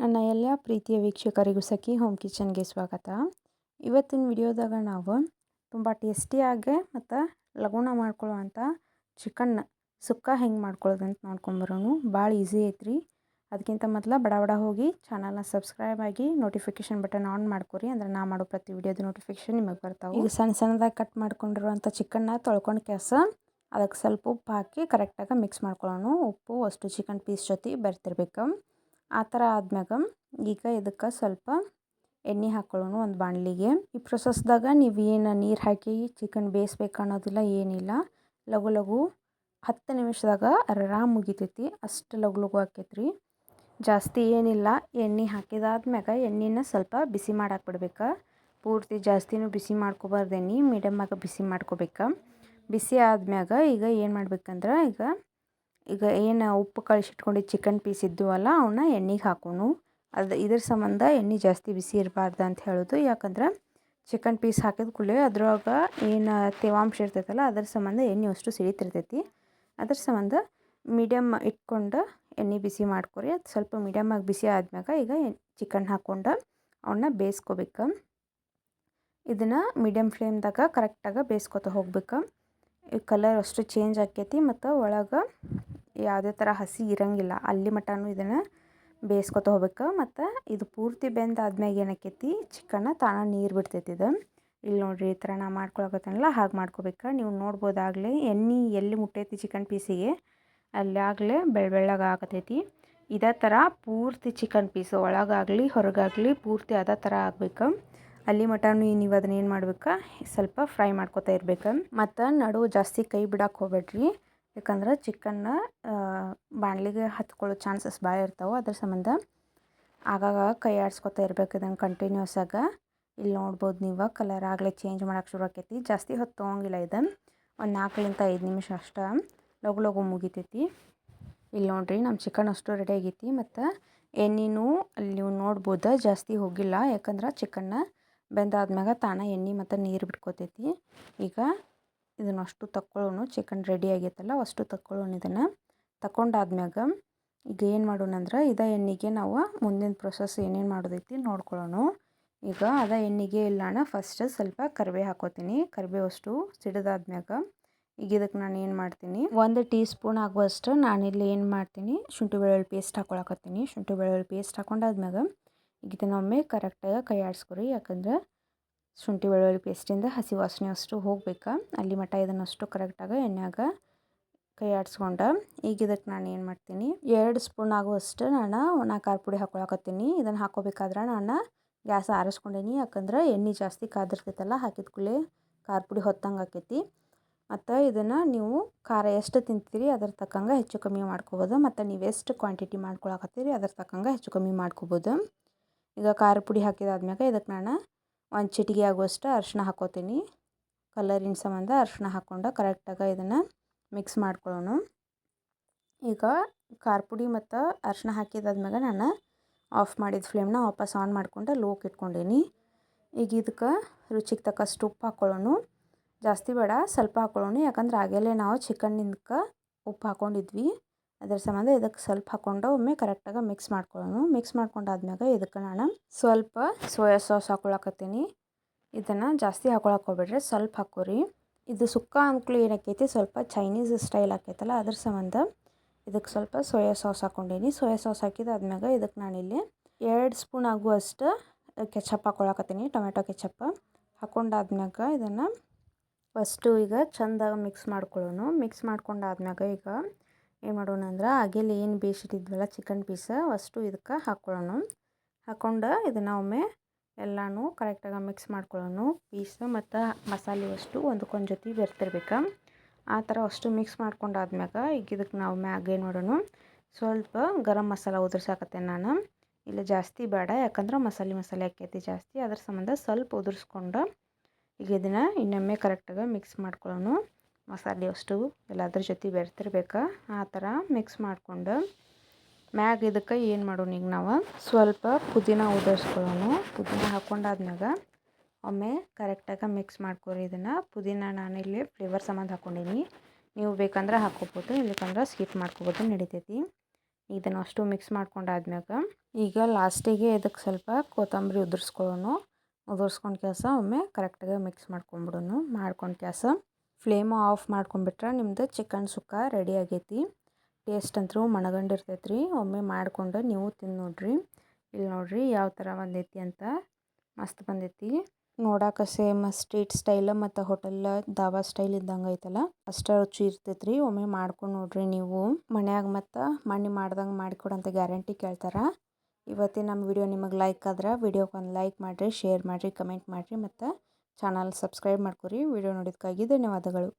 ನನ್ನ ಎಲ್ಲ ಪ್ರೀತಿಯ ವೀಕ್ಷಕರಿಗೂ ಸಖಿ ಹೋಮ್ ಕಿಚನ್ಗೆ ಸ್ವಾಗತ. ಇವತ್ತಿನ ವಿಡಿಯೋದಾಗ ನಾವು ತುಂಬ ಟೇಸ್ಟಿಯಾಗಿ ಮತ್ತು ಲಗುಣ ಮಾಡ್ಕೊಳ್ಳುವಂಥ ಚಿಕನ್ ಸುಕ್ಕ ಹೆಂಗೆ ಮಾಡ್ಕೊಳ್ಳೋದಂತ ನೋಡ್ಕೊಂಬರೋನು ಭಾಳ ಈಸಿ ಐತ್ರಿ. ಅದಕ್ಕಿಂತ ಮೊದಲ ಬಡ ಬಡ ಹೋಗಿ ಚಾನಲ್ನ ಸಬ್ಸ್ಕ್ರೈಬ್ ಆಗಿ ನೋಟಿಫಿಕೇಷನ್ ಬಟನ್ ಆನ್ ಮಾಡ್ಕೊರಿ ಅಂದ್ರೆ ನಾ ಮಾಡೋ ಪ್ರತಿ ವಿಡಿಯೋದ ನೋಟಿಫಿಕೇಷನ್ ನಿಮಗೆ ಬರ್ತಾವೆ. ಈಗ ಸಣ್ಣ ಸಣ್ಣದಾಗಿ ಕಟ್ ಮಾಡ್ಕೊಂಡಿರುವಂಥ ಚಿಕನ್ನ ತೊಳ್ಕೊಂಡು ಕೆಲಸ ಅದಕ್ಕೆ ಸ್ವಲ್ಪ ಉಪ್ಪು ಹಾಕಿ ಕರೆಕ್ಟಾಗಿ ಮಿಕ್ಸ್ ಮಾಡ್ಕೊಳ್ಳೋಣ. ಉಪ್ಪು, ಅಷ್ಟು ಚಿಕನ್ ಪೀಸ್ ಜೊತೆ ಬೆರ್ತಿರ್ಬೇಕು. ಆ ಥರ ಆದ್ಮ್ಯಾಗ ಈಗ ಇದಕ್ಕೆ ಸ್ವಲ್ಪ ಎಣ್ಣೆ ಹಾಕೊಳ್ಳೋಣ ಒಂದು ಬಾಣಲಿಗೆ. ಈ ಪ್ರೊಸೆಸ್ದಾಗ ನೀವು ಏನು ನೀರು ಹಾಕಿ ಚಿಕನ್ ಬೇಯಿಸ್ಬೇಕು ಅನ್ನೋದಿಲ್ಲ, ಏನಿಲ್ಲ. ಲಘು ಲಘು ಹತ್ತು ನಿಮಿಷದಾಗ ಆರಾಮ್ ಮುಗಿತೈತಿ. ಅಷ್ಟು ಲಘು ಲಘು ಆಕೈತ್ರಿ. ಜಾಸ್ತಿ ಏನಿಲ್ಲ. ಎಣ್ಣೆ ಹಾಕಿದಾದ್ಮ್ಯಾಗ ಎಣ್ಣೆನ ಸ್ವಲ್ಪ ಬಿಸಿ ಮಾಡಾಕ ಬಿಡ್ಬೇಕು ಪೂರ್ತಿ ಜಾಸ್ತಿನೂ ಬಿಸಿ ಮಾಡ್ಕೋಬಾರ್ದು ಎಣ್ಣೆ ಮೀಡಿಯಮ್ಮಾಗ ಬಿಸಿ ಮಾಡ್ಕೋಬೇಕು. ಬಿಸಿ ಆದ್ಮ್ಯಾಗ ಈಗ ಏನು ಮಾಡ್ಬೇಕಂದ್ರೆ ಈಗ ಈಗ ಏನು ಉಪ್ಪು ಕಳಿಸಿಟ್ಕೊಂಡು ಚಿಕನ್ ಪೀಸ್ ಇದ್ದುವಲ್ಲ ಅವನ್ನ ಎಣ್ಣೆಗೆ ಹಾಕೋಣ. ಅದು ಇದ್ರ ಸಂಬಂಧ ಎಣ್ಣೆ ಜಾಸ್ತಿ ಬಿಸಿ ಇರಬಾರ್ದು ಅಂತ ಹೇಳೋದು. ಯಾಕಂದ್ರೆ ಚಿಕನ್ ಪೀಸ್ ಹಾಕಿದ ಕೂಡಲೇ ಅದ್ರೊಳಗೆ ಏನು ತೇವಾಂಶ ಇರ್ತೈತಲ್ಲ, ಅದ್ರ ಸಂಬಂಧ ಎಣ್ಣೆ ಅಷ್ಟು ಸಿಡಿತಿರ್ತೈತಿ. ಅದ್ರ ಸಂಬಂಧ ಮೀಡಿಯಮ್ ಇಟ್ಕೊಂಡು ಎಣ್ಣೆ ಬಿಸಿ ಮಾಡ್ಕೊರಿ. ಅದು ಸ್ವಲ್ಪ ಮೀಡಿಯಮ್ಮಾಗಿ ಬಿಸಿ ಆದ್ಮ್ಯಾಗ ಈಗ ಚಿಕನ್ ಹಾಕ್ಕೊಂಡು ಅವನ್ನ ಬೇಯಿಸ್ಕೋಬೇಕು. ಇದನ್ನು ಮೀಡಿಯಮ್ ಫ್ಲೇಮ್ದಾಗ ಕರೆಕ್ಟಾಗಿ ಬೇಯಿಸ್ಕೊತ ಹೋಗ್ಬೇಕು. ಈ ಕಲರ್ ಅಷ್ಟು ಚೇಂಜ್ ಆಕೈತಿ ಮತ್ತು ಒಳಗೆ ಯಾವುದೇ ಥರ ಹಸಿ ಇರಂಗಿಲ್ಲ. ಅಲ್ಲಿ ಮಟನೂ ಇದನ್ನು ಬೇಯಿಸ್ಕೊತ ಹೋಗ್ಬೇಕು. ಮತ್ತು ಇದು ಪೂರ್ತಿ ಬೆಂದಾದ್ಮ್ಯಾಗ ಏನಾಕೈತಿ? ಚಿಕನ್ನ ತಾನ, ನೀರು ಬಿಡ್ತೈತಿ ಇದು. ಇಲ್ಲಿ ನೋಡಿರಿ ಈ ಥರ ನಾ ಮಾಡ್ಕೊಳಕತ್ತೇನಲ್ಲ, ಹಾಗೆ ಮಾಡ್ಕೋಬೇಕು. ನೀವು ನೋಡ್ಬೋದಾಗಲೇ, ಎಣ್ಣೆ ಎಲ್ಲಿ ಮುಟ್ಟೈತಿ ಚಿಕನ್ ಪೀಸಿಗೆ, ಅಲ್ಲಿ ಆಗಲೇ ಬೆಳ್ಳ ಬೆಳ್ಳಗೆ ಆಗತೈತಿ. ಇದೇ ಥರ ಪೂರ್ತಿ ಚಿಕನ್ ಪೀಸು, ಒಳಗಾಗಲಿ, ಹೊರಗಾಗಲಿ, ಪೂರ್ತಿ ಅದೇ ಥರ ಆಗ್ಬೇಕು. ಅಲ್ಲಿ ಮಟನು ನೀವು ಅದನ್ನ ಏನು ಮಾಡ್ಬೇಕು? ಸ್ವಲ್ಪ ಫ್ರೈ ಮಾಡ್ಕೊತಾ ಇರ್ಬೇಕು. ಮತ್ತು ನಡು ಜಾಸ್ತಿ ಕೈ ಬಿಡಕ್ಕೆ ಹೋಗ್ಬೇಡ್ರಿ. ಯಾಕಂದ್ರೆ ಚಿಕನ್ನ ಬಾಣಲಿಗೆ ಹತ್ಕೊಳ್ಳೋ ಚಾನ್ಸಸ್ ಭಾಳ ಇರ್ತಾವೆ ಅದ್ರ ಸಂಬಂಧ. ಆಗಾಗ ಕೈ ಆಡಿಸ್ಕೊತಾ ಇರಬೇಕು ಇದನ್ನು ಕಂಟಿನ್ಯೂಸ್ ಆಗ. ಇಲ್ಲಿ ನೋಡ್ಬೋದು ನೀವು ಕಲರ್ ಆಗಲೇ ಚೇಂಜ್ ಮಾಡೋಕೆ ಶುರು ಆಕೈತಿ. ಜಾಸ್ತಿ ಹೊತ್ತು ತೊಗೊಂಗಿಲ್ಲ ಇದು ಒಂದು ನಾಲ್ಕರಿಂದ ಐದು ನಿಮಿಷ ಅಷ್ಟೇ ಲಘು ಲಗು ಮುಗಿತೈತಿ. ಇಲ್ಲಿ ನೋಡಿರಿ ನಮ್ಮ ಚಿಕನ್ ಅಷ್ಟು ರೆಡಿ ಆಗೈತಿ ಮತ್ತು ಎಣ್ಣೆನೂ ಅಲ್ಲಿ ನೀವು ನೋಡ್ಬೋದು ಜಾಸ್ತಿ ಹೋಗಿಲ್ಲ. ಯಾಕಂದ್ರೆ ಚಿಕನ್ನ ಬೆಂದಾದ್ಮ್ಯಾಗ ತಾನ ಎಣ್ಣೆ ಮತ್ತು ನೀರು ಬಿಟ್ಕೋತೈತಿ. ಈಗ ಇದನ್ನು ಅಷ್ಟು ತಕ್ಕೊಳ್ಳೋಣ ಚಿಕನ್ ರೆಡಿ ಆಗೈತಲ್ಲ, ಅಷ್ಟು ತಕ್ಕೊಳ್ಳೋಣ ಇದನ್ನು. ತಗೊಂಡಾದ್ಮ್ಯಾಗ ಈಗ ಏನು ಮಾಡೋಣ ಅಂದ್ರೆ ಇದೇ ಎಣ್ಣೆಗೆ ನಾವು ಮುಂದಿನ ಪ್ರೊಸೆಸ್ ಏನೇನು ಮಾಡೋದೈತಿ ನೋಡ್ಕೊಳ್ಳೋಣ ಈಗ ಅದ ಎಣ್ಣೆಗೆ ಇಲ್ಲಣ್ಣ ಫಸ್ಟ್ ಸ್ವಲ್ಪ ಕರಿಬೇವು ಹಾಕೋತೀನಿ. ಕರಿಬೇವು ಅಷ್ಟು ಸಿಡಿದಾದ್ಮ್ಯಾಗ. ಈಗ ಇದಕ್ಕೆ ನಾನು ಏನು ಮಾಡ್ತೀನಿ, ಒಂದು ಟೀ ಸ್ಪೂನ್ ಆಗುವಷ್ಟು ನಾನಿಲ್ಲಿ ಏನು ಮಾಡ್ತೀನಿ, ಶುಂಠಿ ಬೆಳ್ಳುಳ್ಳಿ ಪೇಸ್ಟ್ ಹಾಕೊಳಕತ್ತೀನಿ. ಶುಂಠಿ ಬೆಳ್ಳುಳ್ಳಿ ಪೇಸ್ಟ್ ಹಾಕೊಂಡಾದ್ಮ್ಯಾಗ ಈಗ ಇದನ್ನೊಮ್ಮೆ ಕರೆಕ್ಟಾಗಿ ಕೈ ಆಡಿಸ್ಕೊರಿ ಯಾಕಂದ್ರೆ ಶುಂಠಿ ಬೆಳ್ಳುಳ್ಳಿ ಪೇಸ್ಟಿಂದ ಹಸಿ ವಾಸನೆ ಅಷ್ಟು ಹೋಗ್ಬೇಕು. ಅಲ್ಲಿ ಮಟ ಇದನ್ನಷ್ಟು ಕರೆಕ್ಟಾಗಿ ಎಣ್ಣೆಯಾಗ ಕೈ ಆಡಿಸ್ಕೊಂಡು. ಈಗ ಇದಕ್ಕೆ ನಾನು ಏನು ಮಾಡ್ತೀನಿ, ಎರಡು ಸ್ಪೂನ್ ಆಗುವಷ್ಟು ನಾನು ಒಣ ಖಾರ ಪುಡಿ ಹಾಕೊಳಕತ್ತೀನಿ. ಇದನ್ನು ಹಾಕೋಬೇಕಾದ್ರೆ ನಾನು ಗ್ಯಾಸ್ ಆರಿಸ್ಕೊಂಡೀನಿ, ಯಾಕಂದ್ರೆ ಎಣ್ಣೆ ಜಾಸ್ತಿ ಕಾದಿರ್ತೈತಲ್ಲ, ಹಾಕಿದ ಕೂಡಲೇ ಖಾರ ಪುಡಿ ಹೊತ್ತಂಗೆ ಆಕೈತಿ. ಮತ್ತು ಇದನ್ನು ನೀವು ಖಾರ ಎಷ್ಟು ತಿಂತೀರಿ, ಅದ್ರ ತಕ್ಕಂಗೆ ಹೆಚ್ಚು ಕಮ್ಮಿ ಮಾಡ್ಕೋಬೋದು. ಮತ್ತು ನೀವು ಎಷ್ಟು ಕ್ವಾಂಟಿಟಿ ಮಾಡ್ಕೊಳಕತ್ತೀರಿ, ಅದ್ರ ತಕ್ಕಂಗೆ ಹೆಚ್ಚು ಕಮ್ಮಿ ಮಾಡ್ಕೋಬೋದು. ಈಗ ಖಾರ ಪುಡಿ ಹಾಕಿದಾದ್ಮ್ಯಾಗ ಇದಕ್ಕೆ ನಾನು ಒಂದು ಚಿಟಿಗೆ ಆಗುವಷ್ಟು ಅರಿಶಿನ ಹಾಕೋತೀನಿ. ಕಲರಿನ ಸಂಬಂಧ ಅರಿಶಿನ ಹಾಕ್ಕೊಂಡು ಕರೆಕ್ಟಾಗಿ ಇದನ್ನು ಮಿಕ್ಸ್ ಮಾಡ್ಕೊಳ್ಳೋಣ. ಈಗ ಖಾರ ಪುಡಿ ಮತ್ತು ಅರಿಶಿನ ಹಾಕಿದಾದ್ಮ್ಯಾಗ ನಾನು ಆಫ್ ಮಾಡಿದ ಫ್ಲೇಮ್ನ ವಾಪಸ್ ಆನ್ ಮಾಡ್ಕೊಂಡು ಲೋಕ್ ಇಟ್ಕೊಂಡೀನಿ. ಈಗ ಇದಕ್ಕೆ ರುಚಿಗೆ ತಕ್ಕಷ್ಟು ಉಪ್ಪು ಹಾಕ್ಕೊಳ್ಳೋಣ ಜಾಸ್ತಿ ಬೇಡ, ಸ್ವಲ್ಪ ಹಾಕ್ಕೊಳ್ಳೋಣ ಯಾಕಂದ್ರೆ ಆಗಲೇ ನಾವು ಚಿಕನ್ನಿಂದಕ್ಕೆ ಉಪ್ಪು ಹಾಕ್ಕೊಂಡಿದ್ವಿ ಅದ್ರ ಸಂಬಂಧ ಇದಕ್ಕೆ ಸ್ವಲ್ಪ ಹಾಕ್ಕೊಂಡು ಒಮ್ಮೆ ಕರೆಕ್ಟಾಗಿ ಮಿಕ್ಸ್ ಮಾಡ್ಕೊಳ್ಳೋಣ. ಮಿಕ್ಸ್ ಮಾಡ್ಕೊಂಡಾದ್ಮ್ಯಾಗ ಇದಕ್ಕೆ ನಾನು ಸ್ವಲ್ಪ ಸೋಯಾ ಸಾಸ್ ಹಾಕೊಳಕತ್ತೀನಿ. ಇದನ್ನು ಜಾಸ್ತಿ ಹಾಕೊಳಕ್ಕೆ ಹೋಗ್ಬೇಡ್ರಿ, ಸ್ವಲ್ಪ ಹಾಕೋರಿ. ಇದು ಸುಕ್ಕ ಅಂದ್ಕೂಲೆ ಏನಾಕೈತಿ ಸ್ವಲ್ಪ ಚೈನೀಸ್ ಸ್ಟೈಲ್ ಆಕೈತಲ್ಲ, ಅದ್ರ ಸಂಬಂಧ ಇದಕ್ಕೆ ಸ್ವಲ್ಪ ಸೋಯಾ ಸಾಸ್ ಹಾಕ್ಕೊಂಡೀನಿ ಸೋಯಾ ಸಾಸ್ ಹಾಕಿದಾದ್ಮ್ಯಾಗ ಇದಕ್ಕೆ ನಾನಿಲ್ಲಿ ಎರಡು ಸ್ಪೂನ್ ಆಗುವಷ್ಟು ಕೆಚಪ್ ಹಾಕೊಳಕತ್ತೀನಿ, ಟೊಮೆಟೊ ಕೆಚಪ್ ಹಾಕೊಂಡಾದ್ಮ್ಯಾಗ ಇದನ್ನು ಫಸ್ಟು ಈಗ ಚಂದ ಮಿಕ್ಸ್ ಮಾಡ್ಕೊಳ್ಳೋಣ. ಮಿಕ್ಸ್ ಮಾಡ್ಕೊಂಡಾದ್ಮ್ಯಾಗ ಈಗ ಏನು ಮಾಡೋಣ ಅಂದ್ರೆ ಆಗೇಲಿ ಏನು ಬೇಯಿಸಿಟ್ಟಿದ್ವಲ್ಲ ಚಿಕನ್ ಪೀಸ ಅಷ್ಟು ಇದಕ್ಕೆ ಹಾಕ್ಕೊಳ್ಳೋಣ ಹಾಕ್ಕೊಂಡು ಇದನ್ನು ಒಮ್ಮೆ ಎಲ್ಲನೂ ಕರೆಕ್ಟಾಗಿ ಮಿಕ್ಸ್ ಮಾಡ್ಕೊಳ್ಳೋಣ. ಪೀಸ್ ಮತ್ತು ಮಸಾಲೆ ಅಷ್ಟು ಒಂದಕ್ಕೊಂದು ಜೊತೆ ಬೆರ್ತಿರ್ಬೇಕು ಆ ಥರ ಅಷ್ಟು ಮಿಕ್ಸ್ ಮಾಡ್ಕೊಂಡಾದ್ಮ್ಯಾಗ ಈಗ ಇದಕ್ಕೆ ನಾವು ಮ್ಯಾಗ ಏನು ಮಾಡೋಣ, ಸ್ವಲ್ಪ ಗರಂ ಮಸಾಲ ಉದುರ್ಸಾಕತ್ತೆ ನಾನು. ಇಲ್ಲ ಜಾಸ್ತಿ ಬೇಡ, ಯಾಕಂದ್ರೆ ಮಸಾಲೆ ಮಸಾಲೆ ಹಾಕೈತಿ ಜಾಸ್ತಿ. ಅದ್ರ ಸಂಬಂಧ ಸ್ವಲ್ಪ ಉದುರಿಸ್ಕೊಂಡು ಈಗ ಇದನ್ನು ಇನ್ನೊಮ್ಮೆ ಕರೆಕ್ಟಾಗಿ ಮಿಕ್ಸ್ ಮಾಡ್ಕೊಳ್ಳೋಣ. ಮಸಾಲೆ ಅಷ್ಟು ಎಲ್ಲದ್ರ ಜೊತೆ ಬೆರ್ತಿರ್ಬೇಕು? ಆ ಥರ ಮಿಕ್ಸ್ ಮಾಡಿಕೊಂಡು ಮ್ಯಾಗ ಇದಕ್ಕೆ ಏನು ಮಾಡೋಣ ಈಗ ನಾವು? ಸ್ವಲ್ಪ ಪುದೀನ ಉದರ್ಸ್ಕೊಳ್ಳೋಣ. ಪುದೀನ ಹಾಕ್ಕೊಂಡಾದ್ಮ್ಯಾಗ ಒಮ್ಮೆ ಕರೆಕ್ಟಾಗಿ ಮಿಕ್ಸ್ ಮಾಡ್ಕೊರಿ ಇದನ್ನು. ಪುದೀನ ನಾನಿಲ್ಲಿ ಫ್ಲೇವರ್ ಸಂಬಂಧ ಹಾಕ್ಕೊಂಡೀನಿ ನೀವು ಬೇಕಂದ್ರೆ ಹಾಕ್ಕೋಬೋದು ಇಲ್ಲಕಂದ್ರೆ ಸ್ಕಿಪ್ ಮಾಡ್ಕೋಬೋದು, ನಡಿತೈತಿ. ಇದನ್ನು ಅಷ್ಟು ಮಿಕ್ಸ್ ಮಾಡ್ಕೊಂಡಾದ್ಮ್ಯಾಗ ಈಗ ಲಾಸ್ಟಿಗೆ ಇದಕ್ಕೆ ಸ್ವಲ್ಪ ಕೊತ್ತಂಬರಿ ಉದುರ್ಸ್ಕೊಳ್ಳೋಣ. ಉದುರ್ಸ್ಕೊಂಡು ಕೆಲಸ ಒಮ್ಮೆ ಕರೆಕ್ಟಾಗಿ ಮಿಕ್ಸ್ ಮಾಡ್ಕೊಂಬಿಡೋಣ. ಮಾಡ್ಕೊಂಡು ಕೆಲಸ ಫ್ಲೇಮ್ ಆಫ್ ಮಾಡ್ಕೊಂಡ್ಬಿಟ್ರೆ ನಿಮ್ಮದು ಚಿಕನ್ ಸುಕ್ಕ ರೆಡಿ ಆಗೈತಿ. ಟೇಸ್ಟ್ ಅಂತೂ ಮಣಗಂಡಿರ್ತೈತೆ ರೀ ಒಮ್ಮೆ ಮಾಡ್ಕೊಂಡು ನೀವು ತಿಂದು ನೋಡ್ರಿ. ಇಲ್ಲಿ ನೋಡ್ರಿ ಯಾವ ಥರ ಬಂದೈತಿ ಅಂತ ಮಸ್ತ್ ಬಂದೈತಿ. ನೋಡಾಕ ಸೇಮ್ ಸ್ಟ್ರೀಟ್ ಸ್ಟೈಲ್ ಮತ್ತು ಹೋಟೆಲ್ ದಾಬಾ ಸ್ಟೈಲ್ ಇದ್ದಂಗೆ ಐತಲ್ಲ, ಅಷ್ಟ ರುಚಿ ಇರ್ತೈತೆ ಒಮ್ಮೆ ಮಾಡ್ಕೊಂಡು ನೋಡ್ರಿ ನೀವು. ಮನ್ಯಾಗ ಮತ್ತು ಮಣ್ಣಿ ಮಾಡ್ದಂಗೆ ಮಾಡಿಕೊಡಂತ ಗ್ಯಾರಂಟಿ ಕೇಳ್ತಾರೆ. ಇವತ್ತಿನ ನಮ್ಮ ವಿಡಿಯೋ ನಿಮಗೆ ಲೈಕ್ ಆದ್ರೆ ವಿಡಿಯೋಗೆ ಒಂದು ಲೈಕ್ ಮಾಡಿರಿ ಶೇರ್ ಮಾಡಿರಿ ಕಮೆಂಟ್ ಮಾಡಿರಿ ಮತ್ತು ಚಾನಲ್ ಸಬ್ಸ್ಕ್ರೈಬ್ ಮಾಡ್ಕೊರಿ. ವಿಡಿಯೋ ನೋಡಿದ್ದಕ್ಕಾಗಿ ಧನ್ಯವಾದಗಳು.